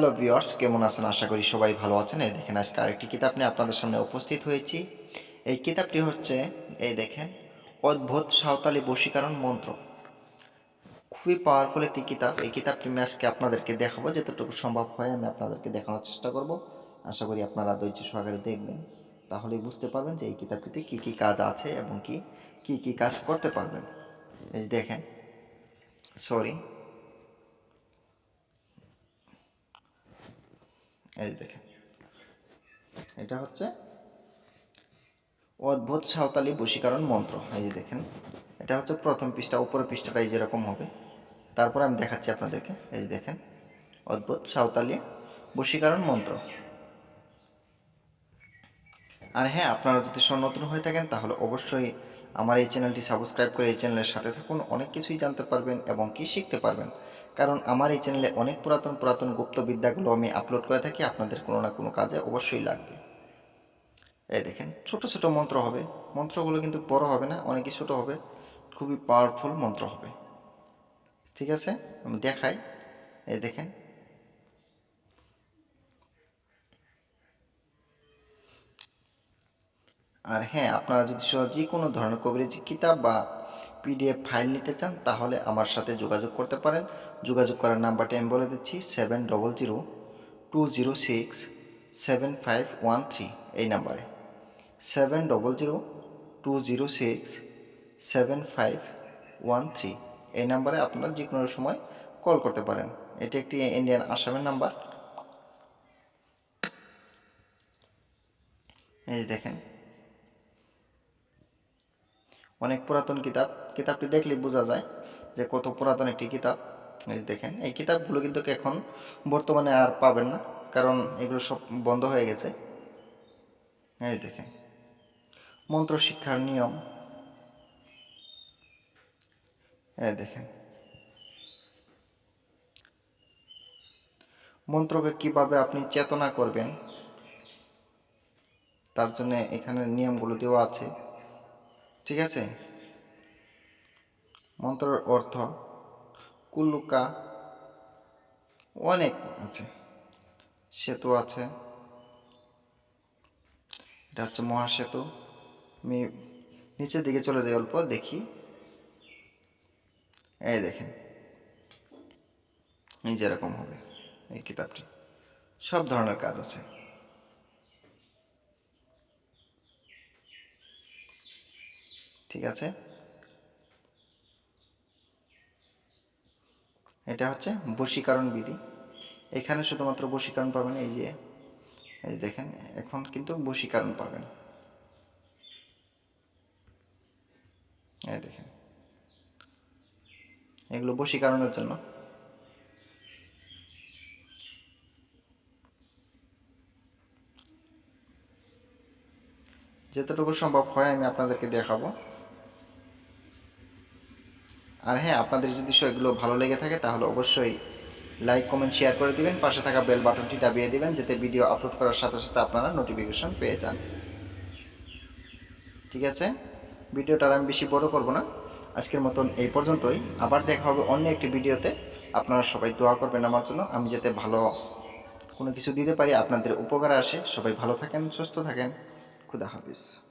Hello viewers, কেমন আছেন? আশা করি সবাই ভালো আছেন। এই দেখেন, আজকে আরেকটি কিতাব নিয়ে আপনাদের সামনে উপস্থিত হয়েছি। এই কিতাবটি হচ্ছে, এই দেখেন, অদ্ভুত সাঁওতালি বশীকরণ মন্ত্র। খুবই পাওয়ারফুল একটি কিতাব। এই কিতাবটি আমি আজকে আপনাদেরকে দেখাবো। যতটুকু সম্ভব হয় আমি আপনাদেরকে দেখানোর চেষ্টা করব। আশা করি আপনারা ধৈর্য সহকারে দেখবেন। তাহলে বুঝতে পারবেন যে এই কিতাবটিতে কি কি কাজ আছে এবং কি কি কি কাজ করতে পারবেন। এই দেখেন সরি এই যে দেখেন। এটা হচ্ছে অদ্ভুত সাঁওতালি বশীকরণ মন্ত্র। এই যে দেখেন, এটা হচ্ছে প্রথম পৃষ্ঠা, উপরের পৃষ্ঠাটা এই যেরকম হবে। তারপর আমি দেখাচ্ছি আপনাদেরকে। এই যে দেখেন, অদ্ভুত সাঁওতালি বশীকরণ মন্ত্র। আর হ্যাঁ আপনারা যদি নতুন হয়ে থাকেন, তাহলে অবশ্যই আমার এই চ্যানেলটি সাবস্ক্রাইব করে এই চ্যানেলের সাথে থাকুন। অনেক কিছুই জানতে পারবেন এবং কি শিখতে পারবেন। কারণ আমার এই চ্যানেলে অনেক পুরাতন পুরাতন গুপ্ত বিদ্যাগুলো আমি আপলোড করে থাকি। আপনাদের কোনো না কোনো কাজে অবশ্যই লাগবে। এই দেখেন, ছোট ছোট মন্ত্র হবে। মন্ত্রগুলো কিন্তু বড় হবে না, অনেকই ছোট হবে। খুবই পাওয়ারফুল মন্ত্র হবে। ঠিক আছে? আমি দেখাই। এই দেখেন আর হ্যাঁ আপনারা যদি যে কোনো ধরনের কভারেজ কিতাব বা পিডিএফ ফাইল নিতে চান, তাহলে আমার সাথে যোগাযোগ করতে পারেন। যোগাযোগ করার নাম্বারটি আমি বলে দিচ্ছি seven double zero two zero six seven five one three এই নাম্বারে। Seven double zero two zero six seven five one three এই নাম্বারে আপনারা যে কোনো সময় কল করতে পারেন। এটি একটি ইন্ডিয়ান আসামের নাম্বার। এই দেখেন। অনেক পুরাতন কিতাব। কিতাবটি দেখলে বোঝা যায় যে কত পুরাতন একটি কিতাব। এই দেখেন, এই কিতাবগুলো কিন্তু এখন বর্তমানে আর পাবেন না, কারণ এগুলো সব বন্ধ হয়ে গেছে। এই দেখেন, মন্ত্র শিক্ষার নিয়ম। এই দেখেন, মন্ত্রকে কীভাবে আপনি চেতনা করবেন, তার জন্য এখানে নিয়মগুলো দেওয়া আছে। ঠিক আছে? মন্ত্রের অর্থ কুল্লুকা অনেক আছে। সেতু আছে। এটা হচ্ছে মহাসেতু। আমি নিচের দিকে চলে যাই অল্প, দেখি। এই দেখেন। এই যেরকম হবে এই কিতাবটি। সব ধরনের কাজ আছে। ঠিক আছে? এটা হচ্ছে বশীকরণ বিধি। এখানে শুধুমাত্র বশীকরণ পাবেন, এই যে, এই দেখেন, এখন কিন্তু বশীকরণ পাবেন। এই দেখেন। এগুলো বশীকরণের জন্য। যতটুকু সম্ভব হয়, আমি আপনাদেরকে দেখাবো। আর হ্যাঁ আপনাদের যদি এগুলো ভালো লেগে থাকে, তাহলে অবশ্যই লাইক কমেন্ট শেয়ার করে দিবেন। পাশে থাকা বেল বাটনটি দাবিয়ে দিবেন, যাতে ভিডিও আপলোড করার সাথে সাথে আপনারা নোটিফিকেশন পেয়ে যান। ঠিক আছে? ভিডিওটা আমি বেশি বড় করব না। আজকের মতন এই পর্যন্তই। আবার দেখা হবে অন্য একটি ভিডিওতে। আপনারা সবাই দোয়া করবেন আমার জন্য। আমি যাতে ভালো কোনো কিছু দিতে পারি, আপনাদের উপকারে আসে। সবাই ভালো থাকেন, সুস্থ থাকেন। খুদা হাফিজ।